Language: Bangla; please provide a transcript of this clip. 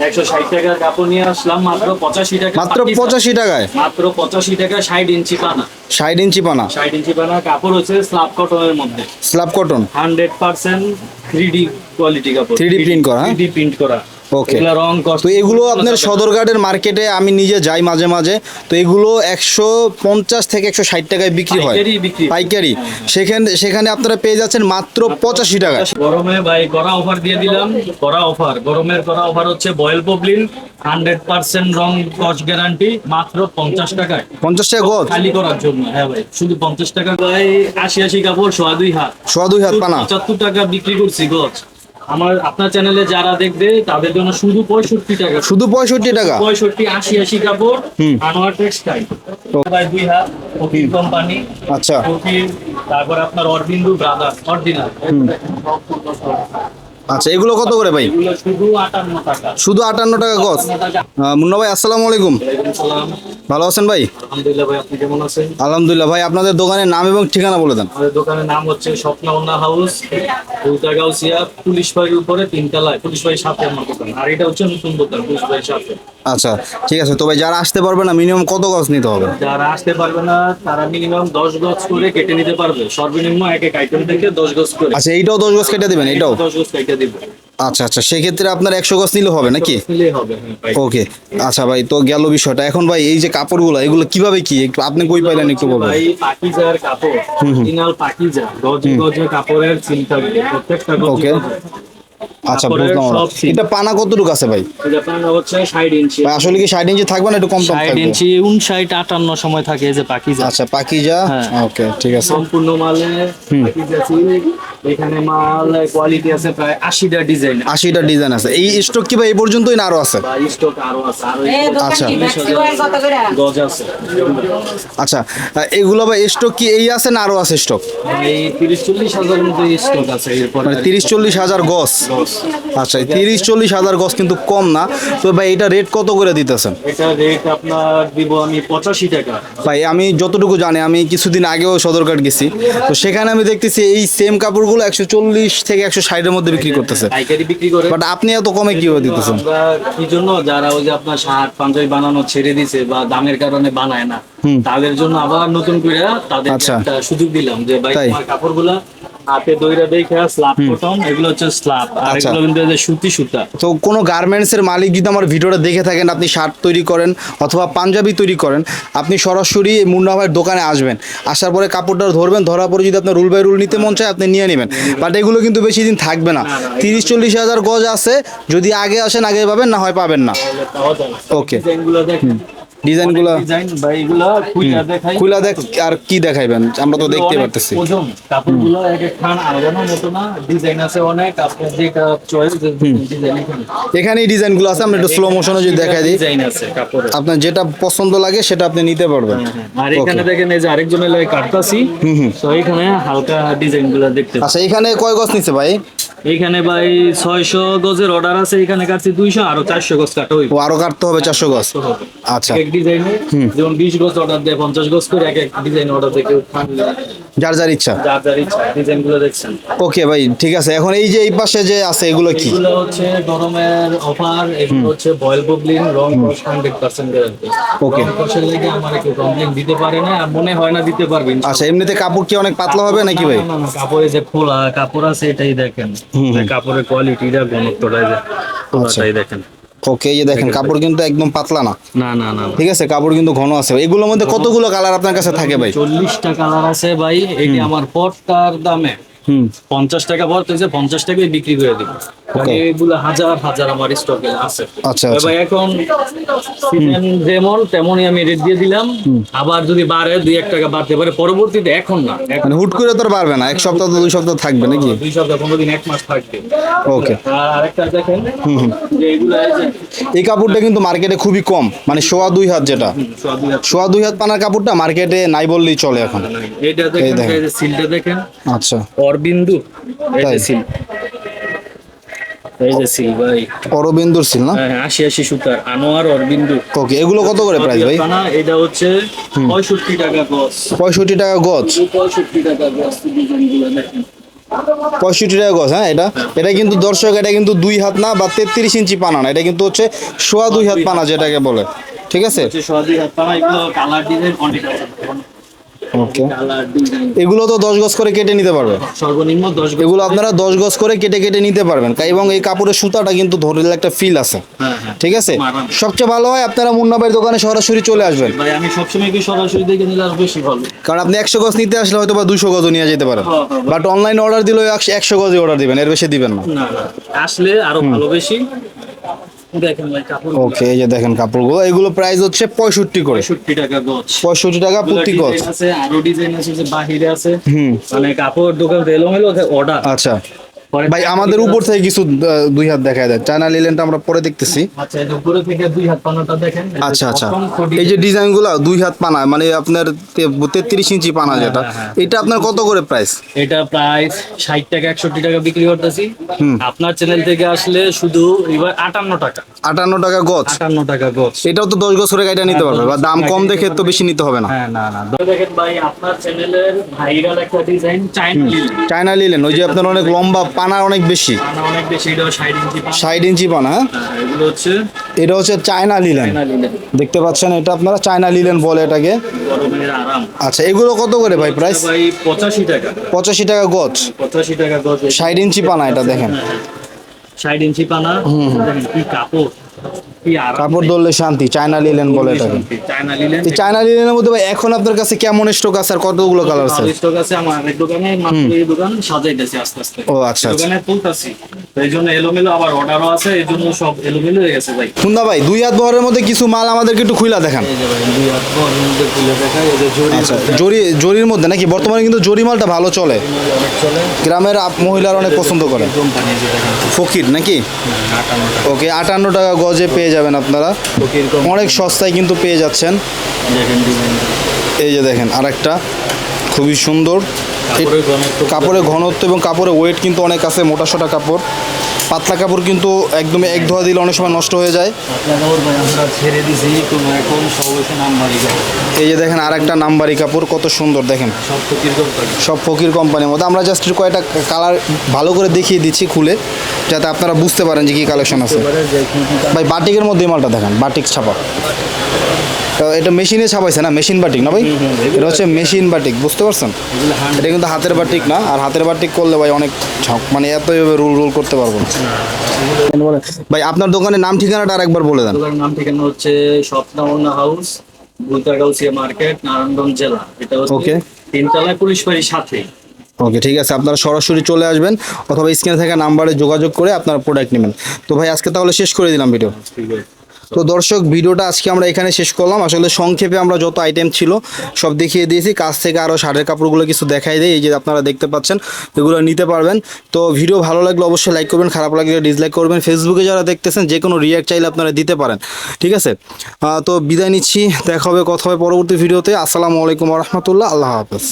একশো ষাট টাকার কাপড় নিয়ে আসলাম মাত্র পঁচাশি টাকা মাত্র পঁচাশি টাকায়? মাত্র পঁচাশি টাকা ষাট ইঞ্চি পানা। ষাট ইঞ্চি পানা? ষাট ইঞ্চি পানা কাপড় হচ্ছে স্লাব কটনের মধ্যে। Slub cotton hundred percent three D quality কাপড়। 3D প্রিন্ট করা? থ্রি ডি প্রিন্ট করা। রং তো এগুলো আপনার সদরঘাটের মার্কেটে আমি নিজে যাই মাঝে মাঝে। তো এগুলো একশো পঞ্চাশ থেকে একশো ষাট টাকায় বিক্রি হয়। পাইকারি সেখানে সেখানে আপনারা পেয়ে যাচ্ছেন মাত্র পঁচাশি টাকায় গরমে ভাই করা অফার দিয়ে দিলাম। করা অফার গরমের করা অফার হচ্ছে বয়েল পবলিন হান্ড্রেড পার্সেন্ট রং কস্ট গ্যারান্টি মাত্র পঞ্চাশ টাকায়। পঞ্চাশ টাকা গজ খালি করার জন্য হ্যাঁ ভাই শুধু পঞ্চাশ টাকা। ভাই আশি আশি কাপড় সোয়া দুই হাত। সোয়া দুই হাত পানা। পঁচাত্তর টাকা বিক্রি করছি গছ আমার আপনার চ্যানেলে যারা দেখবে তাদের জন্য শুধু পঁয়ষট্টি টাকা। শুধু পঁয়ষট্টি টাকা? পঁয়ষট্টি আশি আশি কাপড় আনোয়ার টেক্সটাইল দুই হাত কোম্পানি আচ্ছা। তারপর আপনার অরবিন্দু অরিজিনাল আচ্ছা এগুলো কত করে ভাই? শুধু আটান্ন টাকা। আহ, মুন্না ভাই আসসালামু আলাইকুম। ভালো আছেন ভাই? আলহামদুলিল্লাহ ভাই আপনি কেমন আছেন? আলহামদুলিল্লাহ ভাই আপনাদের দোকানের নাম এবং ঠিকানা বলে দেন। আমাদের দোকানের নাম হচ্ছে স্বপ্নবন্ধা হাউস। উল্টাগাউসিয়া পুলিশ বাড়ির উপরে তিনতলায়, পুলিশ বাড়ির সাথে আমার দোকান আর এটা হচ্ছে নতুন দোকান পুলিশ বাড়ির সাথে আচ্ছা ঠিক আছে। তো ভাই যারা আসতে পারবে না মিনিমাম কত গজ নিতে হবে? যারা আসতে পারবে না তারা মিনিমাম দশ গজ করে কেটে নিতে পারবে। সর্বনিম্ন এক এক আইটেম থেকে দশ গজ করে। আচ্ছা এইটাও দশ গজ কেটে দিবেন এটাও দশ গজ কেটে দিব। আচ্ছা আচ্ছা সেক্ষেত্রে আপনার একশো গজ নিলে হবে নাকি? নিলেই হবে হ্যাঁ ওকে আচ্ছা ভাই তো গেল বিষয়টা। এখন ভাই এই যে কাপড়গুলো এগুলো কীভাবে কি? একটু আপনি কই পাইলেন একটু বলবেন। ভাই পাকিজার কাপড় অরিজিনাল পাকিজা গজে গজে কাপড়ের থাকবে প্রত্যেকটা গজে. গজে। আচ্ছা বুঝলাম এটা পানা কতটুকু আছে ভাই? এটা পানা হচ্ছে ষাট ইঞ্চি। ভাই আসলে কি ষাট ইঞ্চি থাকবে না একটু কম কম থাকবে? 60 ইঞ্চি উনষাট আটান্ন সময় থাকে এই যে পাকিজা। আচ্ছা পাকিজা? হ্যাঁ। ওকে ঠিক আছে। সম্পূর্ণ মালে পাকিজা এখানে মাল কোয়ালিটি আছে প্রায় আশিটা ডিজাইন আশিটা ডিজাইন আছে। এই স্টক কি ভাই এই পর্যন্তই না আরও আছে? স্টক আরও আছে। আরও এই দোকান আচ্ছা। গজ আছে। আচ্ছা এগুলো ভাই স্টক কি এই আছে না আরও আছে স্টক এই তিরিশ চল্লিশ হাজারের মতো স্টক আছে মানে তিরিশ চল্লিশ হাজার গজ। আচ্ছা তিরিশ চল্লিশ হাজার গজ কিন্তু কম না। তো ভাই এটা রেট কত করে দিতেছেন? এটা রেট আপনার দিব আমি পঁচাশি টাকা। ভাই আমি যতটুকু জানি আমি কিছুদিন আগেও সদরঘাট গেছি। তো সেখানে আমি দেখতেছি এই সেম কাপড়গুলো একশো চল্লিশ থেকে একশো ষাটের মধ্যে বিক্রি করতেছে পাইকারি বিক্রি করে বাট আপনি এত কমে কীভাবে দিতেছেন কি জন্য যারা ওই যে আপনার শার্ট পাঞ্জাবি বানানো ছেড়ে দিছে বা দামের কারণে বানায় না তাদের জন্য আবার নতুন করে তাদের আচ্ছা। একটা সুযোগ দিলাম যে ভাই? তোমার কাপড়গুলা হাতে দইরা দেখে স্ল্যাব কটন এগুলো হচ্ছে স্ল্যাব আর আচ্ছা। এগুলো কিন্তু যে সুতি সুতা। তো কোনো গার্মেন্টসের মালিক যদি আমার ভিডিওটা দেখে থাকেন আপনি শার্ট তৈরি করেন অথবা পাঞ্জাবি তৈরি করেন আপনি সরাসরি মুন্না ভাইয়ের দোকানে আসবেন। আসার পরে কাপড়টা ধরবেন ধরার পরে যদি আপনার রুল বাই রুল নিতে মন চায় আপনি নিয়ে নেবেন। বাট এগুলো কিন্তু বেশি দিন থাকবে না। তিরিশ চল্লিশ হাজার গজ আছে যদি আগে আসেন আগে পাবেন না হয় পাবেন না। Okay. ডিজাইনগুলো ডিজাইন এগুলো দেখাই। খুলা দেখ আর কি দেখাইবেন? আমরা তো দেখতে পারতেছি। ওজন কাপড়গুলো এক এক খান আলাদানোর মতো না ডিজাইন আছে অনেক আপনার যেটা চয়েস ডিজাইন এখানে এই ডিজাইনগুলো আছে আমরা একটু স্লো মোশনে যদি দেখাই দিই। ডিজাইন আছে কাপড়ের। আপনার যেটা পছন্দ লাগে সেটা আপনি নিতে পারবেন। আর এখানে দেখেন এই যে আরেকজনের লাগে কাটতাছি। হুম তো এখানে হালকা ডিজাইনগুলা দেখতে আচ্ছা এখানে কয় গজ নিচ্ছে ভাই? এইখানে ভাই ছয়শো গজের অর্ডার আছে এখানে কাটছি দুইশো আরও চারশো গজ কাটা হইব। ও আরও কাটতে হবে চারশো গজ? আচ্ছা। এক ডিজাইনে যেমন বিশ গজ অর্ডার দেয় পঞ্চাশ গজ করে এক এক ডিজাইন অর্ডার দেয় কেউ যার যার ইচ্ছা। যার যার ইচ্ছা দেখছেন। ওকে ভাই ঠিক আছে। এখন এই যে এই পাশে যে আছে এগুলো কি? এগুলো হচ্ছে গরমের অফার এগুলো হচ্ছে বয়েল বুবলিন রং কস হান্ড্রেড পার্সেন্ট গ্যারান্টি Okay. রং কষের লেগে আমার কেউ কমপ্লেন দিতে পারে না আর মনে হয় না দিতে পারবেন আচ্ছা এমনিতে কাপড় কি অনেক পাতলা হবে নাকি ভাই? না, না, কাপড়ে যে খোলা কাপড় আছে এটাই দেখেন। কাপড়ের কোয়ালিটিটা ঘনত্বটা খোলাটাই দেখেন। ওকে এই যে দেখেন কাপড় কিন্তু একদম পাতলা না। না না না ঠিক আছে কাপড় কিন্তু ঘন আছে এগুলোর মধ্যে কতগুলো কালার আপনার কাছে থাকে ভাই? চল্লিশটা কালার আছে ভাই। এটি আমার পটটার দামে। হুম। পঞ্চাশ টাকা পর পঞ্চাশ টাকায় বিক্রি করে দিব। মানে এগুলো হাজার হাজার আমার স্টকে আছে। আচ্ছা, তবে আচ্ছা। এখন যেমন তেমনই আমি রেট দিয়ে দিলাম। আবার যদি বাড়ে দুই এক টাকা বাড়তে পারে পরবর্তীতে এখন না। মানে হুট করে তো আর পারবে না এক সপ্তাহ তো দুই সপ্তাহ থাকবে নাকি? দুই সপ্তাহ পনেরো দিন এক মাস থাকবে। ওকে আর আরেকটা দেখেন যে এগুলো এই কাপড়টা কিন্তু মার্কেটে খুবই কম মানে সোয়া দুই হাত যেটা। সোয়া দুই হাত। পানার কাপড়টা মার্কেটে নাই বললেই চলে এখন। এটা দেখেন সিলটা দেখেন। আচ্ছা। অরবিন্দু? যে সিল এই যে সিল ভাই অরবিন্দুর সিল না? হ্যাঁ হ্যাঁ, আশি আশি সুতার আনোয়ার অরবিন্দু। ওকে এগুলো কত করে প্রাইস ভাই? কানা, এটা হচ্ছে পঁয়ষট্টি টাকা গজ। পঁয়ষট্টি টাকা গজ? পঁয়ষট্টি টাকা গজ ডিজাইনগুলো দেখেন। পঁয়ষট্টি টাকা গজ হ্যাঁ এটা? এটা কিন্তু দর্শক এটা কিন্তু দুই হাত না বা তেত্রিশ ইঞ্চি পানা না এটা কিন্তু হচ্ছে সোয়া দুই হাত পানা যেটাকে বলে। ঠিক আছে? হচ্ছে সোয়াদি হাত পানা এগুলো কালার ডিজাইন অনেক আছে। এগুলো তো দশ গজ করে কেটে নিতে পারবে। সর্বনিম্ন দশ এগুলো আপনারা দশ গজ করে কেটে কেটে নিতে পারবেন। এবং এই কাপড়ের সুতাটা কিন্তু ধরলে একটা ফিল আছে। হ্যাঁ হ্যাঁ। ঠিক আছে? সবচেয়ে ভালো হয় আপনারা মুন্না ভাইয়ের দোকানে সরাসরি চলে আসবেন। ভাই আমি সবসময় কি সরাসরি দেখে নিলে আরও বেশি ভালো? কারণ আপনি একশো গজ নিতে আসলে হয়তো বা দুশো গজও নিয়ে যেতে পারেন। বাট অনলাইনে অর্ডার দিলে একশো গজই অর্ডার দিবেন এর বেশি দিবেন না। আসলে আরও ভালো বেশি। ওকে এই যে দেখেন কাপড়গুলো এগুলো প্রাইস হচ্ছে পঁয়ষট্টি করে। পঁয়ষট্টি টাকা প্রতি গজ। আছে আরও ডিজাইন আছে যে বাহিরে আছে। হুম। মানে কাপড় দোকান এলোমেলো অর্ডার আচ্ছা। ভাই আমাদের উপর থেকে কিছু দুই হাত দেখা যায় চায়না লিলেনটা আমরা পরে দেখতেছি। আচ্ছা এই যে উপরে থেকে দুই হাত পানাটা দেখেন আচ্ছা আচ্ছা। এই যে। ডিজাইনগুলো দুই হাত পানা মানে আপনার তেত্রিশ ইঞ্চি পানা যেটা হ্যাঁ, হ্যাঁ। এটা আপনার কত করে প্রাইস এটা প্রায় ষাট টাকা একষট্টি টাকা বিক্রি করতেছি। আপনার চ্যানেল থেকে আসলে শুধু এবার আটান্ন টাকা। আটান্ন টাকা গজ? আটান্ন টাকা গজ। এটাও তো দশ গজ করে গাড়িটা নিতে পারবে বা দাম কম দেখে তো বেশি নিতে হবে না। হ্যাঁ না না। দেখেন ভাই আপনার চ্যানেলের ভাইরাল একটা ডিজাইন চাইনা লিল চায়না লিলেন ওই যে আপনার অনেক লম্বা পানা অনেক বেশি। পানা অনেক বেশি এটা ষাট ইঞ্চি পানা। ষাট ইঞ্চি পানা হ্যাঁ? এগুলো হচ্ছে এটা হচ্ছে চায়না লিলেন। দেখতে পাচ্ছেন এটা আপনারা? চায়না লিলেন বলে এটাকে। গরমের আরাম। আচ্ছা এগুলো কত করে ভাই প্রাইস ভাই পঁচাশি টাকা। পঁচাশি টাকা গজ। পঁচাশি টাকা গজ। ষাট ইঞ্চি পানা এটা দেখেন। ষাট ইঞ্চি পানা। দেখেন কি কাপড়। কাপড় ধরলে শান্তি চায়না লিলেন বলে এটাকে। চায়না লিলেন চায়না লিলেনের মধ্যে ভাই এখন আপনার কাছে কেমন স্টক আছে আর কতগুলো কালার আছে? স্টক আছে আমার আরেক দোকানে মাত্র এই দোকান সাজাইতেছি আস্তে আস্তে। ও আচ্ছা আচ্ছা। দোকানে তুলতাছি। এই জন্য এলোমেলো আবার অর্ডারও আছে এই জন্য সব এলোমেলো হয়ে গেছে ভাই। ভাই দুই হাত বহরের মধ্যে কিছু মাল আমাদেরকে একটু খুইলা দেখান। দুই হাত মধ্যে খুলে এই যে জরি আচ্ছা জরি জরির মধ্যে নাকি? বর্তমানে কিন্তু জরি মালটা ভালো চলে। গ্রামের মহিলারা অনেক পছন্দ করে। দেখেন ফকির নাকি? ওকে আটান্ন টাকা গজে পেয়ে যাবেন আপনারা। অনেক সস্তায় কিন্তু পেয়ে যাচ্ছেন। এই যে দেখেন আর একটা খুবই সুন্দর। এই কাপড়ের ঘনত্ব কাপড়ের ঘনত্ব এবং কাপড়ের ওয়েট কিন্তু অনেক আছে মোটা সোটা কাপড়। পাতলা কাপড় কিন্তু একদমই এক ধোয়া দিলে অনেক সময় নষ্ট হয়ে যায়। ছেড়ে দিছি এখন এই যে দেখেন আরেকটা নাম্বারি কাপড় কত সুন্দর দেখেন। সব ফকির কোম্পানি। সব ফকির কোম্পানির মধ্যে আমরা জাস্ট কয়েকটা কালার ভালো করে দেখিয়ে দিচ্ছি খুলে যাতে আপনারা বুঝতে পারেন যে কী কালেকশন আছে। ভাই বাটিকের মধ্যে মালটা দেখেন বাটিক ছাপা। এটা মেশিনে ছাপাইছে না মেশিন বাটিক না ভাই? এটা হচ্ছে মেশিন বাটিক বুঝতে পারছেন? এটা কিন্তু হাতের বাটিক না আর হাতের বাটিক করলে ভাই অনেক ঝক মানে এত রুল রুল করতে পারব না। ভাই আপনার দোকানের নাম ঠিকানাটা আরেকবার বলে দেন। দোকানের নাম ঠিকানা হচ্ছে স্বপ্নামনা হাউস ভুলতাগাউসিয়া মার্কেট নারায়ণগঞ্জ জেলা। এটা হচ্ছে. তিনতলা পুলিশ বাড়ির সাথে। ওকে ঠিক আছে আপনারা সরাসরি চলে আসবেন অথবা স্ক্রিনে থাকা নাম্বারে যোগাযোগ করে আপনারা প্রোডাক্ট নেবেন। তো ভাই আজকে তাহলে শেষ করে দিলাম ভিডিও তো দর্শক, ভিডিওটা আজকে আমরা এখানে শেষ করলাম। আসলে সংক্ষেপে আমরা যত আইটেম ছিল সব দেখিয়ে দিয়েছি। কাছ থেকে আরও শাড়ির কাপড়গুলো কিছু দেখাই দেয় এই যে আপনারা দেখতে পাচ্ছেন, এগুলো নিতে পারবেন। তো ভিডিও ভালো লাগলে অবশ্যই লাইক করবেন, খারাপ লাগলে ডিসলাইক করবেন। ফেসবুকে যারা দেখতেছেন যে কোনো রিয়াক্ট চাইলে আপনারা দিতে পারেন। ঠিক আছে? তো বিদায় নিচ্ছি। দেখা হবে, কথা হবে পরবর্তী ভিডিওতে। আসসালামু আলাইকুম রহমতুল্লাহ। আল্লাহ হাফেজ।